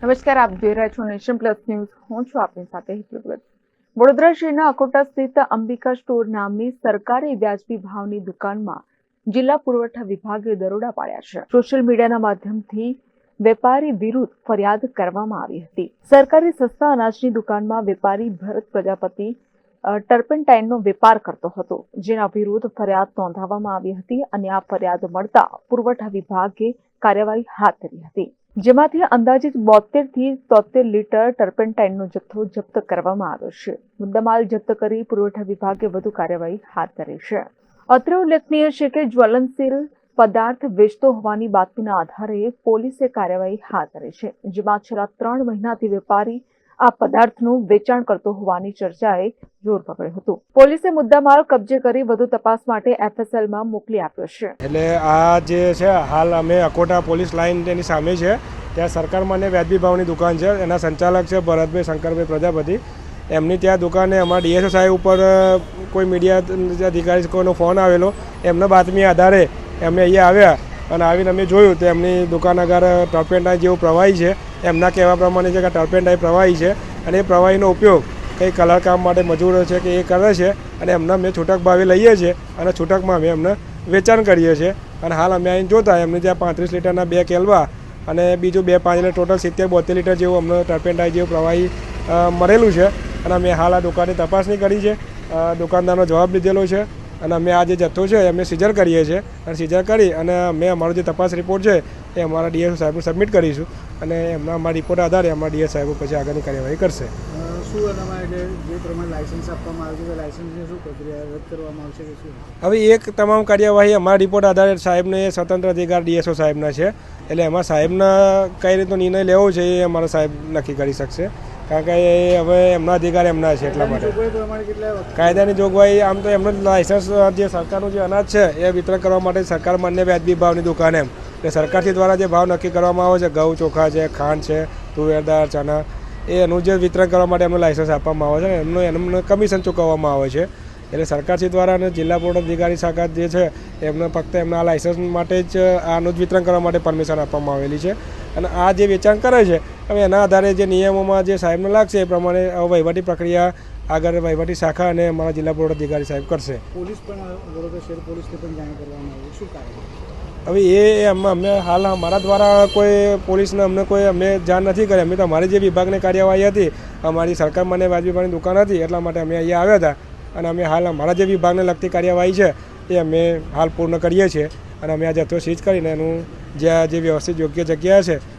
નમસ્કાર, આપ જોઈ રહ્યા છો નેશન પ્લસ ન્યૂઝ. હું છું આપની સાથે હિતલ વડોદરા શહેરના અકોટા સ્થિત અંબિકા સ્ટોર નામની સરકારી વ્યાજબી ભાવની દુકાનમાં જિલ્લા પુરવઠા વિભાગે દરોડા પાડ્યા છે. સોશિયલ મીડિયાના માધ્યમથી વેપારી વિરુદ્ધ ફરિયાદ કરવામાં આવી હતી. સરકારી સસ્તા અનાજની દુકાનમાં વેપારી ભરત પ્રજાપતિ ટર્પેન્ટાઇનનો વેપાર કરતો હતો, જેના વિરુદ્ધ ફરિયાદ નોંધાવવામાં આવી હતી અને આ ફરિયાદ મળતા પુરવઠા વિભાગે કાર્યવાહી હાથ ધરી હતી. જેમાંથી અંદાજિત બોતેરથી તોતેર લીટર ટર્પેન્ટાઇનનો જથ્થો જપ્ત કરવામાં આવ્યો છે. મુદ્દામાલ જપ્ત કરી પુરવઠા વિભાગે વધુ કાર્યવાહી હાથ ધરી છે. અત્રે ઉલ્લેખનીય છે કે જ્વલનશીલ પદાર્થ વેચતો હોવાની બાતમીના આધારે પોલીસે કાર્યવાહી હાથ ધરી છે, જેમાં છેલ્લા ત્રણ મહિનાથી વેપારી આ પદાર્થનું વેચાણ કરતો હોવાની ચર્ચાએ જોર પકડ્યું હતું. પોલીસે મુદ્દામાલ કબજે કરી વધુ તપાસ માટે એફએસએલમાં મોકલી આપ્યો છે. એટલે આ જે છે, હાલ અમે અકોટા પોલીસ લાઇન તેની સામે છે. ત્યાં સરકાર માન્ય વ્યાજબી ભાવની દુકાન છે. એના સંચાલક છે ભરતભાઈ શંકરભાઈ પ્રજાપતિ. એમની ત્યાં દુકાને અમારા ડીએસઓ સાહેબ ઉપર કોઈ મીડિયા અધિકારી કોઈનો ફોન આવેલો. એમના બાતમી આધારે અમે અહીંયા આવ્યા અને આવીને અમે જોયું. તો એમની દુકાન આગળ ટર્પેન્ટાઇન જેવું પ્રવાહી છે. એમના કહેવા પ્રમાણે છે કે ટર્પેન્ટાઈ પ્રવાહી છે અને એ પ્રવાહીનો ઉપયોગ કંઈ કલર કામ માટે મજૂરો છે કે એ કરે છે અને એમને અમે છૂટક ભાવે લઈએ છીએ અને છૂટકમાં અમે એમને વેચાણ કરીએ છીએ. અને હાલ અમે અહીં જોતા એમને ત્યાં પાંત્રીસ લીટરના બે કેલવા અને બીજું બે પાંચ લીટર, ટોટલ સિત્તેર બોતેર લીટર જેવું અમને ટર્પેન્ટાઈ જેવું પ્રવાહી મળેલું છે. અને અમે હાલ આ દુકાનની તપાસણી કરી છે. દુકાનદારનો જવાબ લીધેલો છે. અને અમે આ જે જથ્થો છે અમે સીઝર કરીએ છીએ. અને સીઝર કરી અને અમે અમારો જે તપાસ રિપોર્ટ છે, એ અમારા ડીએસ સાહેબને સબમિટ કરીશું. અને એમના અમારા રિપોર્ટ આધારે અમારા ડીએસ સાહેબ પછી આગળની કાર્યવાહી કરશે. શું એનામાં એટલે જે પ્રમાણે લાયસન્સ આપવામાં આવે છે તે શું પ્રક્રિયા રદ કરવામાં આવશે કે શું? હવે એક તમામ કાર્યવાહી અમારા રિપોર્ટ આધારે સાહેબને એ સ્વતંત્ર અધિકાર ડીએસઓ સાહેબના છે. એટલે એમાં સાહેબના કઈ રીતનો નિર્ણય લેવો છે એ અમારા સાહેબ નક્કી કરી શકશે. કારણ કે એ હવે એમના અધિકાર એમના છે એટલા માટે. કાયદાની જોગવાઈ આમ તો એમનો લાયસન્સ જે સરકારનું જે અનાજ છે એ વિતરણ કરવા માટે સરકાર માન્ય વ્યાજબી ભાવની દુકાન એમ. એટલે સરકારથી દ્વારા જે ભાવ નક્કી કરવામાં આવે છે ઘઉં ચોખા છે ખાંડ છે તુવેર દાળ ચણા એનું જે વિતરણ કરવા માટે એમનું લાયસન્સ આપવામાં આવે છે એમનું એમને કમિશન ચૂકવવામાં આવે છે. એટલે સરકારશ્રી દ્વારા અને જિલ્લા બોર્ડ અધિકારી શાખા જે છે, એમને ફક્ત એમના આ લાયસન્સ માટે જ આનું જ વિતરણ કરવા માટે પરમિશન આપવામાં આવેલી છે. અને આ જે વેચાણ કરે છે, હવે એના આધારે જે નિયમોમાં જે સાહેબને લાગશે, એ પ્રમાણે હવે વહીવટી પ્રક્રિયા આગળ વહીવટી શાખા અને અમારા જિલ્લા બોર્ડ અધિકારી સાહેબ કરશે. પોલીસ પણ પોલીસને પણ જાણ કરવામાં આવી શું કારણ? હવે એ અમે અમે હાલ અમારા દ્વારા કોઈ પોલીસને અમને કોઈ અમે જાણ નથી કરી. અમે તો અમારી જે વિભાગની કાર્યવાહી હતી, અમારી સરકાર મને વાજબીભાની દુકાન હતી, એટલા માટે અમે અહીંયા આવ્યા હતા. અને અમે હાલ અમારા જે વિભાગને લગતી કાર્યવાહી છે, એ અમે હાલ પૂર્ણ કરીએ છીએ. અને અમે આ જથ્થો સીઝ કરીને એનું જ્યાં જે વ્યવસ્થિત યોગ્ય જગ્યા છે